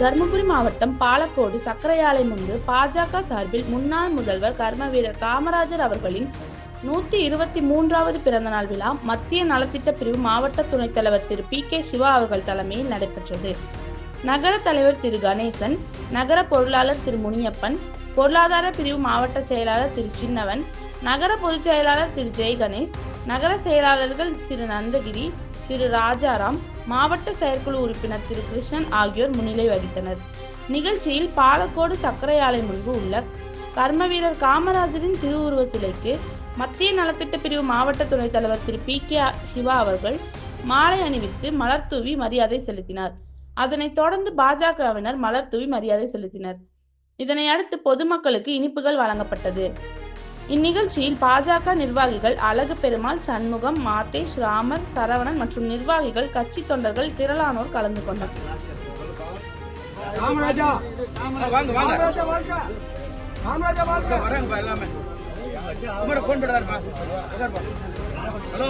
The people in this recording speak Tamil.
தருமபுரி மாவட்டம் பாலக்கோடு சர்க்கரை ஆலை முன்பு பாஜக சார்பில் முன்னாள் முதல்வர் கர்மவீரர் காமராஜர் அவர்களின் நூத்தி இருபத்தி மூன்றாவது பிறந்தநாள் விழா மத்திய நலத்திட்ட பிரிவு மாவட்ட துணைத் தலைவர் திரு பி கே சிவா அவர்கள் தலைமையில் நடைபெற்றது. நகர தலைவர் திரு கணேசன் நகர பொருளாளர் திரு முனியப்பன் பொருளாதார பிரிவு மாவட்ட செயலாளர் திரு சின்னவன் நகர பொதுச் செயலாளர் திரு ஜெய் கணேஷ் நகர செயலாளர்கள் திரு நந்தகிரி திரு ராஜாராம் மாவட்ட செயற்குழு உறுப்பினர் திரு கிருஷ்ணன் ஆகியோர் முன்னிலை வகித்தனர். நிகழ்ச்சியில் பாலக்கோடு சர்க்கரை ஆலை முன்பு உள்ள கர்மவீரர் காமராஜரின் திருவுருவ சிலைக்கு மத்திய நலத்திட்ட பிரிவு மாவட்ட துணைத் தலைவர் திரு பி. கே. சிவா அவர்கள் மாலை அணிவித்து மலர் தூவி மரியாதை செலுத்தினார். அதனைத் தொடர்ந்து பாஜகவினர் மலர் தூவி மரியாதை செலுத்தினர். இதனை அடுத்து பொதுமக்களுக்கு இனிப்புகள் வழங்கப்பட்டது. இந்நிகழ்ச்சியில் பாஜக நிர்வாகிகள் அழகு பெருமாள் சண்முகம் மாதேஷ் ராமர் சரவணன் மற்றும் நிர்வாகிகள் கட்சி தொண்டர்கள் திரளானோர் கலந்து கொண்டனர். காமராஜா! வாங்க வாங்க. காமராஜா வாழ்க காமராஜா வாழ்க வராங்கப்பா எல்லாமே. குமார ஃபோன் பண்ணுறாருப்பா ஹலோ?